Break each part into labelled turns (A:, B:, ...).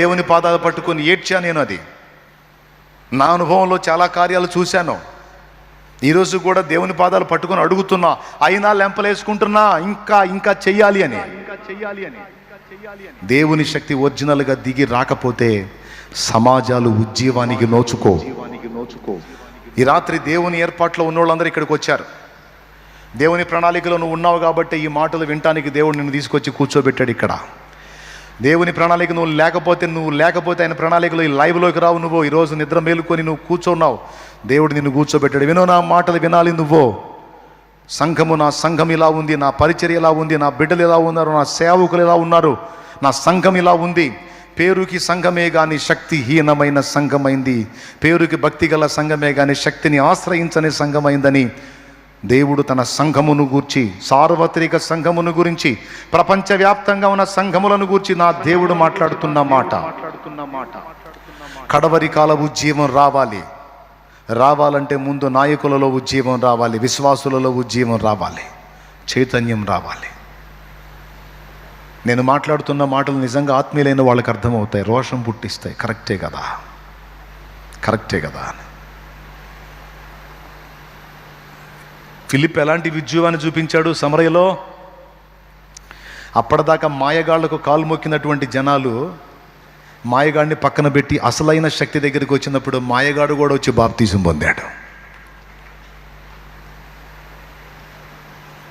A: దేవుని పాదాలు పట్టుకొని ఏడ్చా నేను అది. నా అనుభవంలో చాలా కార్యాలు చూశాను. ఈరోజు కూడా దేవుని పాదాలు పట్టుకొని అడుగుతున్నా అయినా లెంపలేసుకుంటున్నా ఇంకా ఇంకా చెయ్యాలి అని. దేవుని శక్తి ఒరిజినల్గా దిగి రాకపోతే సమాజాలు ఉజ్జీవానికి నోచుకో. ఈ రాత్రి దేవుని ఏర్పాట్లో ఉన్న వాళ్ళందరూ ఇక్కడికి వచ్చారు. దేవుని ప్రణాళికలో నువ్వు ఉన్నావు కాబట్టి ఈ మాటలు వినటానికి దేవుడు నిన్ను తీసుకొచ్చి కూర్చోబెట్టాడు ఇక్కడ. దేవుని ప్రణాళిక నువ్వు లేకపోతే నువ్వు లేకపోతే ఆయన ప్రణాళికలో ఈ లైవ్లోకి రావు నువ్వు. ఈరోజు నిద్ర మేలుకొని నువ్వు కూర్చున్నావు. దేవుడు నిన్ను కూర్చోబెట్టాడు. వినో నా మాటలు వినాలి నువ్వు. సంఘము నా సంఘం ఇలా ఉంది నా పరిచర్య ఇలా ఉంది నా బిడ్డలు ఇలా ఉన్నారు నా సేవకులు ఇలా ఉన్నారు నా సంఘం ఇలా ఉంది. పేరుకి సంఘమే కానీ శక్తిహీనమైన సంఘమైంది. పేరుకి భక్తి గల సంఘమే కానీ శక్తిని ఆశ్రయించని సంఘమైందని దేవుడు తన సంఘమును గూర్చి సార్వత్రిక సంఘమును గురించి ప్రపంచవ్యాప్తంగా ఉన్న సంఘములను గూర్చి నా దేవుడు మాట్లాడుతున్న మాట. కడవరి కాల ఉజ్జీవం రావాలి. రావాలంటే ముందు నాయకులలో ఉజ్జీవం రావాలి విశ్వాసులలో ఉజ్జీవం రావాలి చైతన్యం రావాలి. నేను మాట్లాడుతున్న మాటలు నిజంగా ఆత్మీయులైన వాళ్ళకి అర్థమవుతాయి రోషం పుట్టిస్తాయి. కరెక్టే కదా? కరెక్టే కదా అని. ఫిలిప్ ఎలాంటి విజయవాన్ని చూపించాడు సమరయలో? అప్పటిదాకా మాయగాళ్ళకు కాలు మొక్కినటువంటి జనాలు మాయగాడిని పక్కన పెట్టి అసలైన శక్తి దగ్గరికి వచ్చినప్పుడు మాయగాడు కూడా వచ్చి బాప్తీసం పొందాడు.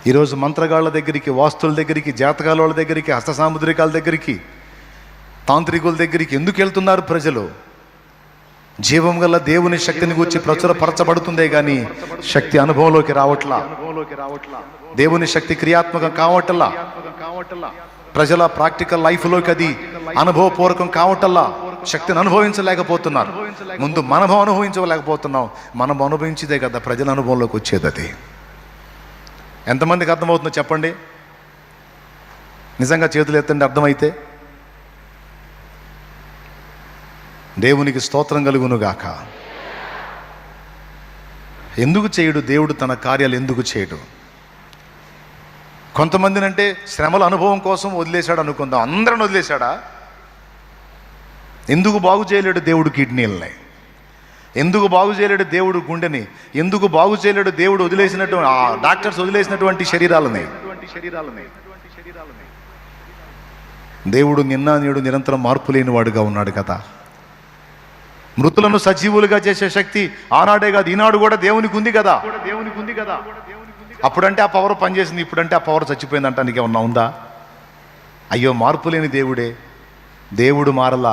A: ఈరోజు మంత్రగాళ్ళ దగ్గరికి వాస్తుల దగ్గరికి జాతకాల వాళ్ళ దగ్గరికి హస్త సాముద్రికాల దగ్గరికి తాంత్రికుల దగ్గరికి ఎందుకు వెళ్తున్నారు ప్రజలు? జీవం గల దేవుని శక్తిని గురించి ప్రచురపరచబడుతుందే కానీ శక్తి అనుభవంలోకి రావట్లా. దేవుని శక్తి క్రియాత్మకం కావట్లా. ప్రజల ప్రాక్టికల్ లైఫ్లోకి అది అనుభవపూర్వకం కావటల్లా శక్తిని అనుభవించలేకపోతున్నారు. ముందు మనం అనుభవించలేకపోతున్నాం. మనం అనుభవించేదే కదా ప్రజల అనుభవంలోకి వచ్చేది అది. ఎంతమందికి అర్థమవుతుందో చెప్పండి? నిజంగా చేతులు ఎత్తండి అర్థమైతే? దేవునికి స్తోత్రం కలుగునుగాక. ఎందుకు చేయడు? దేవుడు తన కార్యాలు ఎందుకు చేయడు? కొంతమందిని అంటే శ్రమల అనుభవం కోసం వదిలేశాడు అనుకుందాం. అందరిని వదిలేశాడా? ఎందుకు బాగు చేయలేడు దేవుడు కిడ్నీలని? ఎందుకు బాగు చేయలేడు దేవుడు గుండెని? ఎందుకు బాగు చేయలేడు దేవుడు వదిలేసినటువంటి డాక్టర్స్ వదిలేసినటువంటి శరీరాలని? దేవుడు నిన్న నేడు నిరంతరం మార్పు లేని వాడుగా ఉన్నాడు కదా. మృతులను సజీవులుగా చేసే శక్తి ఆనాడే కాదు ఈనాడు కూడా దేవునికి ఉంది కదా. దేవునికి ఉంది కదా అప్పుడంటే ఆ పవర్ పనిచేసింది ఇప్పుడంటే ఆ పవర్ చచ్చిపోయిందంట నీకేమన్నా ఉందా? అయ్యో మార్పు లేని దేవుడే. దేవుడు మారలా.